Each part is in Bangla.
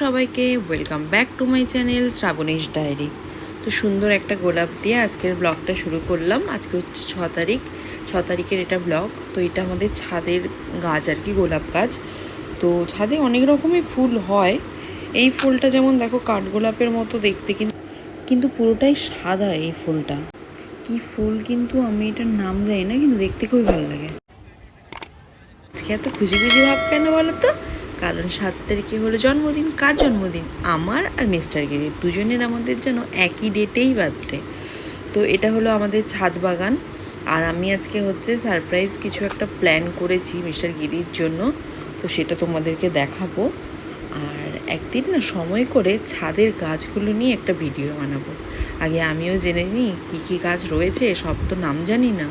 সবাইকে welcome back to my channel শ্রাবণীশ diary তো সুন্দর একটা গোলাপ দিয়ে আজকের ব্লগটা শুরু করলাম। আজকে হচ্ছে ছ তারিখ। ছ তারিখের এটা ব্লগ তো এটা আমাদের ছাদের গাছ আর কি, গোলাপ গাছ। তো ছাদে অনেক রকমের ফুল হয়। এই ফুলটা যেমন দেখো কাঠগোলাপের মতো দেখতে কিন্তু কিন্তু পুরোটাই সাদা এই ফুলটা। কি ফুল কিন্তু আমি এটার নাম জানি না, কিন্তু দেখতে খুবই ভালো লাগে। আজকে এত খুশি খুশি ভাব কেন বলো তো? কারণ সাত তারিখে হলো জন্মদিন। কার জন্মদিন? আমার আর মিস্টার গিরির। দুজনের আমাদের যেন একই ডেটেই বার্থডে। তো এটা হলো আমাদের ছাদ বাগান। আর আমি আজকে হচ্ছে সারপ্রাইজ কিছু একটা প্ল্যান করেছি মিস্টার গিরির জন্য। তো সেটা তোমাদেরকে দেখাবো। আর একদিন না সময় করে ছাদের গাছগুলো নিয়ে একটা ভিডিও বানাবো। আগে আমিও জেনে নিই কী কী গাছ রয়েছে, সব তো নাম জানি না।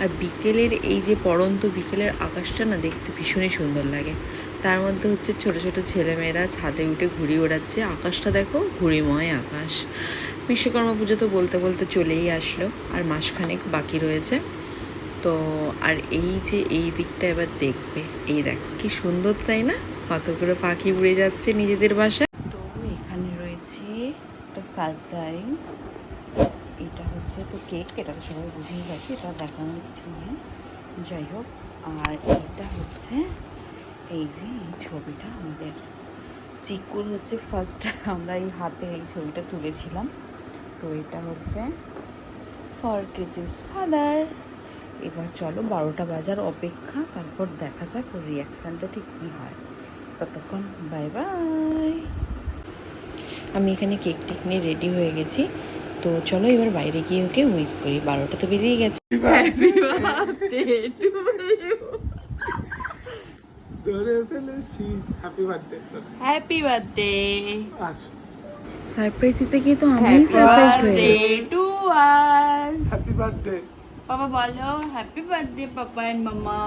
আর বিকেলের এই যে পড়ন্ত বিকেলের আকাশটা না দেখতে ভীষণই সুন্দর লাগে। তার মধ্যে হচ্ছে ছোট ছোট ছেলেমেয়েরা ছাদে উঠে ঘুড়ি ওড়াচ্ছে। আকাশটা দেখো, ঘুড়িময় আকাশ। বিশ্বকর্মা পুজো তো বলতে বলতে চলেই আসলো, আর মাসখানেক বাকি রয়েছে। তো আর এই যে এই দিকটা এবার দেখবে। এই দেখো, কি সুন্দর, তাই না? কতগুলো পাখি উড়ে যাচ্ছে নিজেদের বাসায়। তো এখানে রয়েছে একটা সারপ্রাইজ এটা হচ্ছে তো কেক এটা সবাই বুঝেই গেছে, এটা দেখানোর কিছু নেই। যাই হোক, আর এটা হচ্ছে এই যে এই ছবিটা আমাদের চিকুর হচ্ছে ফার্স্ট আমরা এই হাতে এই ছবিটা তুলেছিলাম। তো এটা হচ্ছে ফর ক্রিসিস ফাদার এবার চলো বারোটা বাজার অপেক্ষা, তারপর দেখা যাক ওর রিয়াকশানটা ঠিক কী হয়। ততক্ষণ বাই বাই আমি এখানে কেক টেক নিয়ে রেডি হয়ে গেছি। তো চলো এবার বাইরে গিয়ে ওকে উইস করি। বারোটা তো বেজেই গেছে। ধরে ফেলেছি। হ্যাপি বার্থডে হ্যাপি বার্থডে আচ্ছা সারপ্রাইজ দিতে গিয়ে তো আমি সারপ্রাইজ হয়ে গেলাম। টু আস হ্যাপি বার্থডে বাবা বলো হ্যাপি বার্থডে পাপা এন্ড মামা.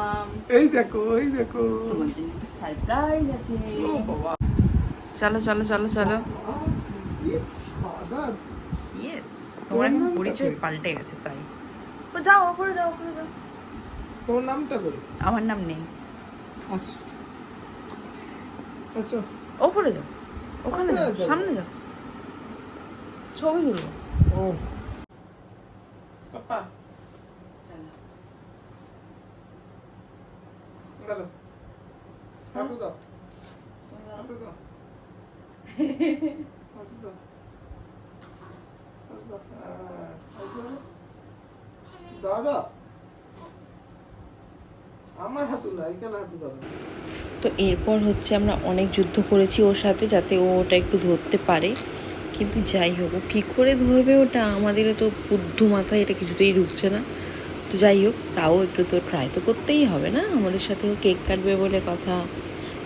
এই দেখো এই দেখো। তোমার জন্য একটা সারপ্রাইজ আছে। চলো চলো চলো চলো। ইয়েস তোমার এখন পরিচয়? পাল্টে গেছে তাই। ও যাও ওপরে যাও ওপরে যাও। তোমার নামটা বলো। আমার নাম নেই। আচ্ছা। আচ্ছা ওপরে যাও ওখানে ওপরে যাও যাব? সামনে যাও ছবি তুলবো ও পাপা দাদা হাতু দাও হাতু দাও হাতু দাও হাতু দাও হ্যাঁ, হাতু দাও। দাদা আমার হাতু না এখানে হাতু দাও তো এরপর হচ্ছে আমরা অনেক যুদ্ধ করেছি ওর সাথে যাতে ও ওটা একটু ধরতে পারে। কিন্তু যাই হোক, ও কী করে ধরবে ওটা আমাদেরও তো বুদ্ধ মাথায় এটা কিছুতেই ঢুকছে না। তো যাই হোক, তাও একটু তো ট্রাই তো করতেই হবে না? আমাদের সাথে ও কেক কাটবে বলে কথা।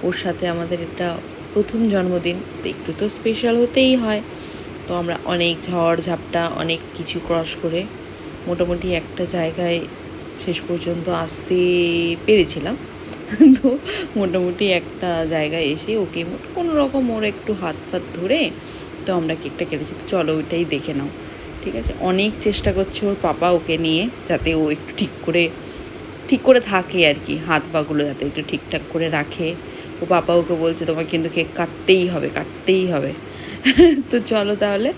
ওর সাথে আমাদের এটা প্রথম জন্মদিন, তো একটু তো স্পেশাল হতেই হয়। তো আমরা অনেক ঝড় ঝাপটা, অনেক কিছু ক্রস করে মোটামুটি একটা জায়গায় শেষ পর্যন্ত আসতে পেরেছিলাম। তো মোটামুটি একটা জায়গায় এসে ওকে কোনো রকম ওর একটু হাত ফাত ধরে তো আমরা কেকটা কেটেছি। তো চলো ওইটাই দেখে নাও। ঠিক আছে? অনেক চেষ্টা করছে ওর পাপা ওকে নিয়ে যাতে ও একটু ঠিক করে ঠিক করে থাকে আর কি, হাত পাগুলো যাতে একটু ঠিকঠাক করে রাখে। ও পাপা ওকে বলছে, তোমার কিন্তু কেক কাটতেই হবে কাটতেই হবে। তো চলো তাহলে,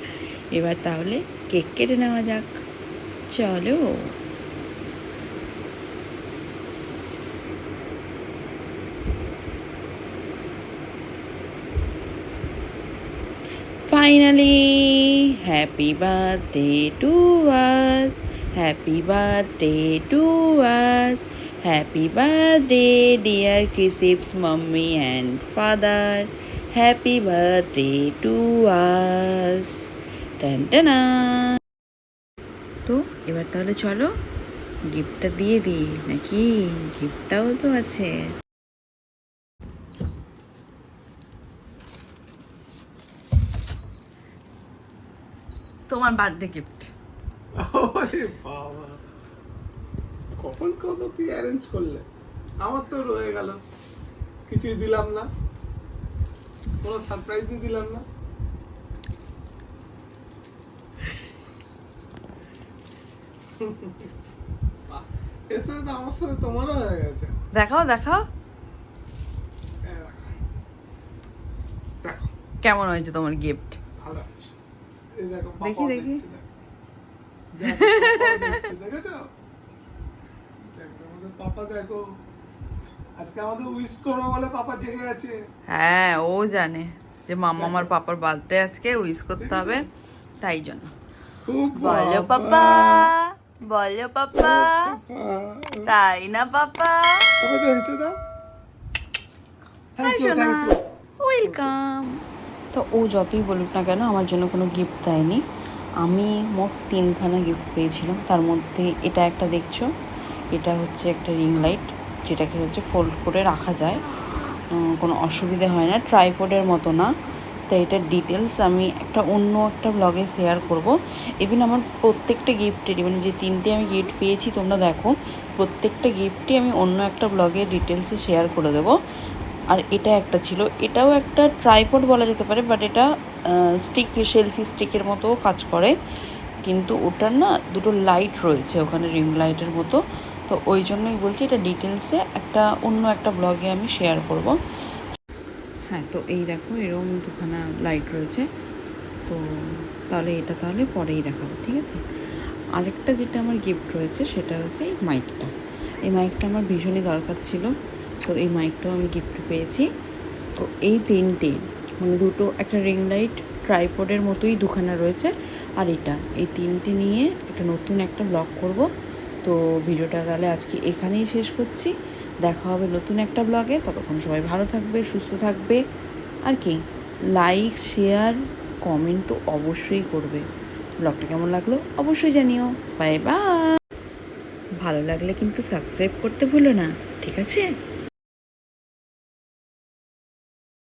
এবার তাহলে কেক কেটে নেওয়া যাক। চলো। Happy birthday to us. Happy birthday to us. Happy birthday, dear Chrisip's mummy and father. Happy birthday to us. টান টানা তো এবার তাহলে চলো গিফটটা দিয়ে দিই নাকি গিফটটাও তো আছে তোমার বার্থডে গিফট ওরে বাবা। কখন কত কি অ্যারেঞ্জ করলে? আমার তো রয়ে গেল। কিছুই দিলাম না। কোনো সারপ্রাইজই দিলাম না। তো আমার সাথে তোমারও হয়ে গেছে। দেখাও দেখাও। দেখো। দেখো। কেমন হয়েছে তোমার গিফট ভালো আছে এই দেখো দেখি, দেখি। দেখছে, পাপা দেখো আজকে আমাদের উইশ করব বলে পাপা জেগে আছে। হ্যাঁ ও জানে যে মামা আমার পাপার বার্থডে আজকে উইশ করতে হবে তাই জন্য। বলো পাপা। বলো পাপা তাই না পাপা? পাপাকে হেসে দাও thank you thank you welcome তো ও যতই বলুক না কেন আমার জন্য কোনো গিফট দেয়নি। আমি মোট তিনখানা গিফট পেয়েছিলাম। তার মধ্যে এটা একটা দেখছ, এটা হচ্ছে একটা রিং লাইট যেটাকে হচ্ছে ফোল্ড করে রাখা যায়। কোনো অসুবিধে হয় না ট্রাইপডের মতো না। তো এটার ডিটেলস আমি একটা অন্য একটা ব্লগে শেয়ার করব। ইভেন আমার প্রত্যেকটা গিফটেরই মানে যে তিনটে আমি গিফট পেয়েছি, তোমরা দেখো, প্রত্যেকটা গিফটই আমি অন্য একটা ব্লগে ডিটেলসে শেয়ার করে দেবো। আর এটা একটা ছিল। এটাও একটা ট্রাইপড বলা যেতে পারে বাট এটা স্টিক সেলফি স্টিকের মতোও কাজ করে। কিন্তু ওটার না দুটো লাইট রয়েছে ওখানে রিং লাইটের মতো। তো ওই জন্যই বলছি এটা ডিটেলসে একটা, অন্য একটা ব্লগে আমি শেয়ার করব। হ্যাঁ তো এই দেখো, এরকম দুখানা লাইট রয়েছে। তো তাহলে এটা তাহলে পরেই দেখাবো, ঠিক আছে? আরেকটা যেটা আমার গিফট রয়েছে সেটা হচ্ছে এই মাইকটা এই মাইকটা আমার ভীষণই দরকার ছিল। তো এই মাইকটাও আমি গিফট পেয়েছি। তো এই তিনটে মানে দুটো, একটা রিং লাইট ট্রাইপডের মতোই দুখানা রয়েছে। আর এটা, এই তিনটে নিয়ে একটা নতুন একটা ব্লগ করব। তো ভিডিওটা তাহলে আজকে এখানেই শেষ করছি। দেখা হবে নতুন একটা ব্লগে ততক্ষণ সবাই ভালো থাকবে, সুস্থ থাকবে। আর কি লাইক শেয়ার কমেন্ট তো অবশ্যই করবে। ব্লগটা কেমন লাগল অবশ্যই জানিও। বাই বাই ভালো লাগলে কিন্তু সাবস্ক্রাইব করতে ভুলো না, ঠিক আছে?